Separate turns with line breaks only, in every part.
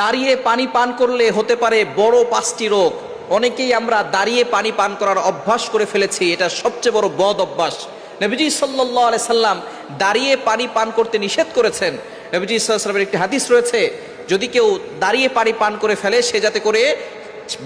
দাঁড়িয়ে পানি পান করলে হতে পারে বড় পাঁচটি রোগ। অনেকেই আমরা দাঁড়িয়ে পানি পান করার অভ্যাস করে ফেলেছি, এটা সবচেয়ে বড় বদ অভ্যাস। নবীজি সাল্লাহ আলাই সাল্লাম দাঁড়িয়ে পানি পান করতে নিষেধ করেছেন। নবীজি সাল্লামের একটি হাদিস রয়েছে, যদি কেউ দাঁড়িয়ে পানি পান করে ফেলে, সে যাতে করে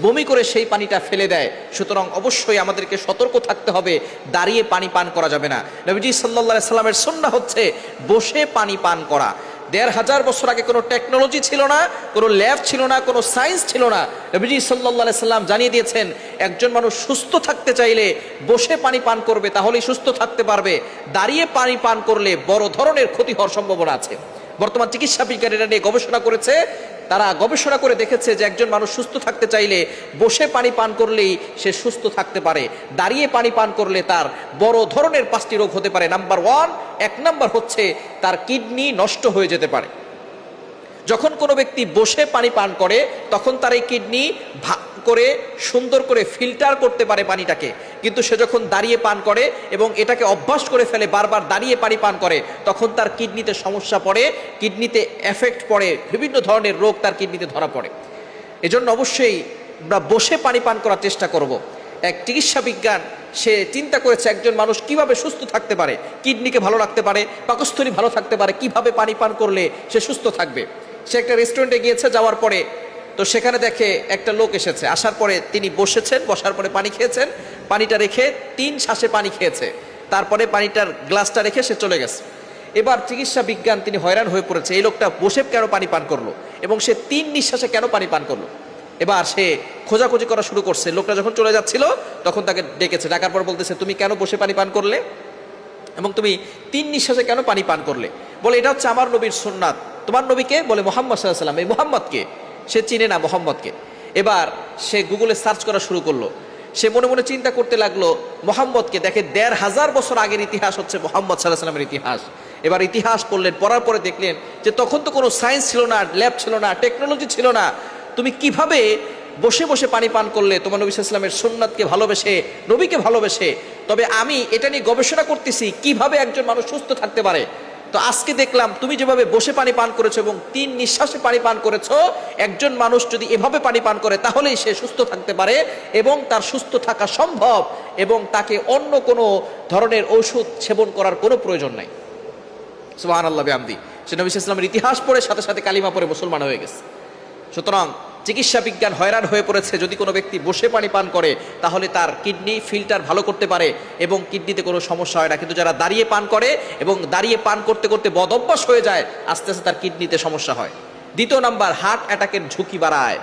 বমি করে সেই পানিটা ফেলে দেয়। সুতরাং অবশ্যই আমাদেরকে সতর্ক থাকতে হবে, দাঁড়িয়ে পানি পান করা যাবে না। নবীজি সাল্লাহ সাল্লামের সন্না হচ্ছে বসে পানি পান করা। দেড় হাজার বছর আগে কোনো টেকনোলজি ছিল না, কোনো ল্যাব ছিল না, কোনো সায়েন্স ছিল না। নবীজি সাল্লাহ সাল্লাম জানিয়ে দিয়েছেন, একজন মানুষ সুস্থ থাকতে চাইলে বসে পানি পান করবে, তাহলেই সুস্থ থাকতে পারবে। দাঁড়িয়ে পানি পান করলে বড় ধরনের ক্ষতি হওয়ার সম্ভাবনা আছে। বর্তমান চিকিৎসা বিজ্ঞানীরা নিয়ে গবেষণা করেছে তারা গবেষণা করে দেখেছে যে একজন মানুষ সুস্থ থাকতে চাইলে বসে পানি পান করলেই সে সুস্থ থাকতে পারে। দাঁড়িয়ে পানি পান করলে তার বড় ধরনের পাঁচটি রোগ হতে পারে। নাম্বার ওয়ান, এক নাম্বার হচ্ছে তার কিডনি নষ্ট হয়ে যেতে পারে। যখন কোনো ব্যক্তি বসে পানি পান করে, তখন তার এই কিডনি ভাগ করে সুন্দর করে ফিল্টার করতে পারে পানিটাকে। কিন্তু সে যখন দাঁড়িয়ে পান করে এবং এটাকে অভ্যাস করে ফেলে, বারবার দাঁড়িয়ে পানি পান করে, তখন তার কিডনিতে সমস্যা পড়ে, কিডনিতে এফেক্ট পড়ে, বিভিন্ন ধরনের রোগ তার কিডনিতে ধরা পড়ে। এজন্য অবশ্যই আমরা বসে পানি পান করার চেষ্টা করব। এক চিকিৎসা বিজ্ঞান, সে চিন্তা করেছে একজন মানুষ কীভাবে সুস্থ থাকতে পারে, কিডনিকে ভালো রাখতে পারে, পাকস্থলী ভালো থাকতে পারে, কীভাবে পানি পান করলে সে সুস্থ থাকবে। সে একটা রেস্টুরেন্টে গিয়েছে, যাওয়ার পরে তো সেখানে দেখে একটা লোক এসেছে। আসার পরে তিনি বসেছেন, বসার পরে পানি খেয়েছেন, পানিটা রেখে তিন শ্বাসে পানি খেয়েছে। তারপরে পানিটার গ্লাসটা রেখে সে চলে গেছে। এবার চিকিৎসা বিজ্ঞান তিনি হয়রান হয়ে পড়েছে, এই লোকটা বসে কেন পানি পান করল? এবং সে তিন নিঃশ্বাসে কেন পানি পান করল? এবার সে খোঁজাখুঁজি করা শুরু করছে। লোকটা যখন চলে যাচ্ছিল, তখন তাকে ডেকেছে, ডাকার পর বলতেছে, তুমি কেন বসে পানি পান করলে? এবং তুমি তিন নিঃশ্বাসে কেন পানি পান করলে? বলে, এটা হচ্ছে আমার নবীর সুন্নাত। তোমার নবীকে বলে মোহাম্মদ সাল্লাম এই মোহাম্মদকে? সে চিনে না মোহাম্মদকে। এবার সে গুগলে সার্চ করা শুরু করল। সে মনে মনে চিন্তা করতে লাগল, মোহাম্মদকে দেখে দেড় হাজার বছর আগের ইতিহাস হচ্ছে মোহাম্মদ সাল্লাহ সাল্লামের ইতিহাস। এবার ইতিহাস পড়লেন, পড়ার পরে দেখলেন যে তখন তো কোনো সায়েন্স ছিল না ল্যাব ছিল না টেকনোলজি ছিল না। তুমি কীভাবে বসে বসে পানি পান করলে, তোমার নবী ইসলামের সুন্নাতকে ভালোবেসে, নবীকে ভালোবেসে? তবে আমি এটা নিয়ে গবেষণা করতেছি কীভাবে একজন মানুষ সুস্থ থাকতে পারে। তো আজকে দেখলাম তুমি যেভাবে বসে পানি পান করেছ এবং তিন নিঃশ্বাসে পানি পান করেছ, একজন মানুষ যদি এভাবে পানি পান করে তাহলেই সে সুস্থ থাকতে পারে এবং তার সুস্থ থাকা সম্ভব এবং তাকে অন্য কোনো ধরনের ঔষধ সেবন করার কোনো প্রয়োজন নাই। সুবাহ আল্লাহ আমদি সে নবী ইসলামের ইতিহাস পড়ে, সাথে সাথে কালিমা পরে মুসলমান হয়ে গেছে। সুতরাং চিকিৎসা বিজ্ঞান হয়রান হয়ে পড়েছে, যদি কোনো ব্যক্তি বসে পানি পান করে, তাহলে তার কিডনি ফিল্টার ভালো করতে পারে এবং কিডনিতে কোনো সমস্যা হয় না। কিন্তু যারা দাঁড়িয়ে পান করে এবং দাঁড়িয়ে পান করতে করতে বদভ্যাস হয়ে যায়, আস্তে আস্তে তার কিডনিতে সমস্যা হয়। দ্বিতীয় নাম্বার, হার্ট অ্যাটাকের ঝুঁকি বাড়ায়।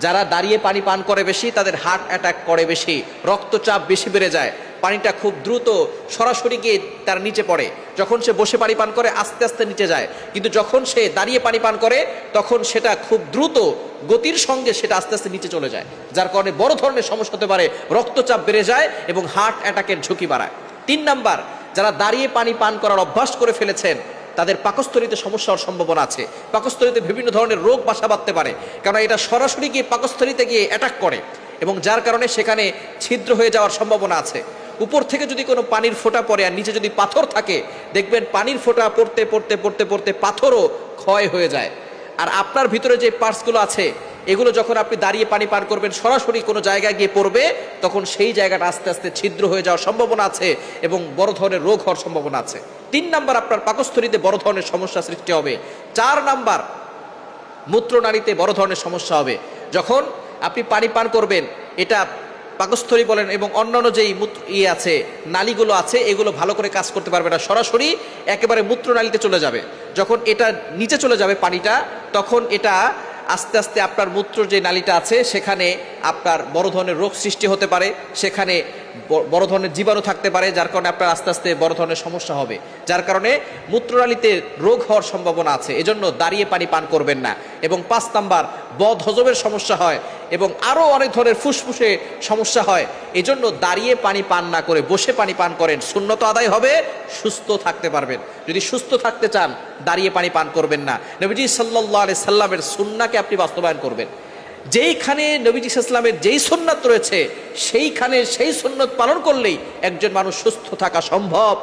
যারা দাঁড়িয়ে পানি পান করে বেশি, তাদের হার্ট অ্যাটাক করে বেশি, রক্তচাপ বেশি বেড়ে যায়। পানিটা খুব দ্রুত সরাসরি গিয়ে তার নিচে পড়ে। যখন সে বসে পানি পান করে, আস্তে আস্তে নিচে যায়। কিন্তু যখন সে দাঁড়িয়ে পানি পান করে, তখন সেটা খুব দ্রুত গতির সঙ্গে সেটা আস্তে আস্তে নিচে চলে যায়। যার কারণে বড় ধরনের সমস্যা হতে পারে, রক্তচাপ বেড়ে যায় এবং হার্ট অ্যাটাকের ঝুঁকি বাড়ায়। তিন নাম্বার, যারা দাঁড়িয়ে পানি পান করার অভ্যাস করে ফেলেছেন, তাদের পাকস্থলিতে সমস্যা হওয়ার সম্ভাবনা আছে। পাকস্থলিতে বিভিন্ন ধরনের রোগ বাসা বাঁধতে পারে কারণ এটা সরাসরি গিয়ে পাকস্থলিতে গিয়ে অ্যাটাক করে এবং যার কারণে সেখানে ছিদ্র হয়ে যাওয়ার সম্ভাবনা আছে। উপর থেকে যদি কোনো পানির ফোঁটা পড়ে আর নিচে যদি পাথর থাকে, দেখবেন পানির ফোঁটা পড়তে পড়তে পড়তে পড়তে পাথরও ক্ষয় হয়ে যায়। আর আপনার ভিতরে যে পার্টসগুলো আছে, এগুলো যখন আপনি দাঁড়িয়ে পানি পান করবেন, সরাসরি কোনো জায়গায় গিয়ে পড়বে, তখন সেই জায়গাটা আস্তে আস্তে ছিদ্র হয়ে যাওয়ার সম্ভাবনা আছে এবং বড় ধরনের রোগ হওয়ার সম্ভাবনা আছে। তিন নাম্বার আপনার পাকস্থলীতে বড় ধরনের সমস্যা সৃষ্টি হবে। চার নাম্বার, মূত্রনালীতে বড় ধরনের সমস্যা হবে। যখন আপনি পানি পান করবেন, এটা পাকস্থলী বলেন এবং অন্যান্য যেই মূত্র ইয়ে আছে, নালীগুলো আছে, এগুলো ভালো করে কাজ করতে পারবে না। সরাসরি একেবারে মূত্রনালীতে চলে যাবে। যখন এটা নিচে চলে যাবে পানিটা, তখন এটা আস্তে আস্তে আপনার মূত্র যে নালীটা আছে, সেখানে আপনার বড় ধরনের রোগ সৃষ্টি হতে পারে। সেখানে বড় ধরনের জীবাণু থাকতে পারে, যার কারণে আপনার আস্তে আস্তে বড় ধরনের সমস্যা হবে। যার কারণে মূত্রনালীতে রোগ হওয়ার সম্ভাবনা আছে। এজন্য দাঁড়িয়ে পানি পান করবেন না। এবং পাঁচ নাম্বার বদ হজমের সমস্যা হয় এবং আরও অনেক ধরনের ফুসফুসে সমস্যা হয়। এজন্য দাঁড়িয়ে পানি পান না করে বসে পানি পান করেন। শূন্যত আদায় হবে, সুস্থ থাকতে পারবেন। যদি সুস্থ থাকতে চান, দাঁড়িয়ে পানি পান করবেন না। নবীজি সাল্লাহ আলি সাল্লামের সুন্নাকে আপনি বাস্তবায়ন করবেন। যেইখানে নবীজি ইসলামের যেই সুন্নাত রয়েছে, সেইখানে সেই সুন্নত পালন করলেই একজন মানুষ সুস্থ থাকা সম্ভব।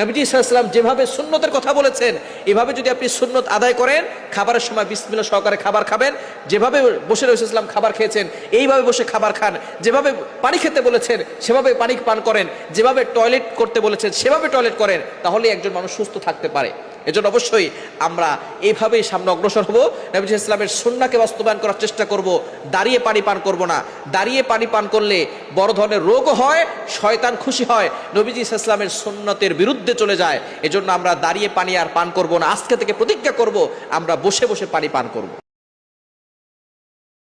নবীজি ইসলাম যেভাবে সুন্নতের কথা বলেছেন, এভাবে যদি আপনি সুন্নত আদায় করেন, খাবারের সময় বিসমিল্লা সহকারে খাবার খাবেন, যেভাবে বসে রয়েছে ইসলাম খাবার খেয়েছেন, এইভাবে বসে খাবার খান, যেভাবে পানি খেতে বলেছেন, সেভাবে পানি পান করেন, যেভাবে টয়লেট করতে বলেছেন, সেভাবে টয়লেট করেন তাহলে একজন মানুষ সুস্থ থাকতে পারে। এজন্য অবশ্যই আমরা এইভাবেই সামনে অগ্রসর হব। নবীজ ইসলামের সন্নাকে বাস্তবায়ন করার চেষ্টা করব। দাঁড়িয়ে পানি পান করব না। দাঁড়িয়ে পানি পান করলে বড় ধরনের রোগও হয়, শয়তান খুশি হয়। নবীজি ইসলামের সুন্নতের বিরুদ্ধে চলে যায়। এজন্য আমরা দাঁড়িয়ে পানি আর পান করব না। আজকে থেকে প্রতিজ্ঞা করব, আমরা বসে বসে পানি পান করব।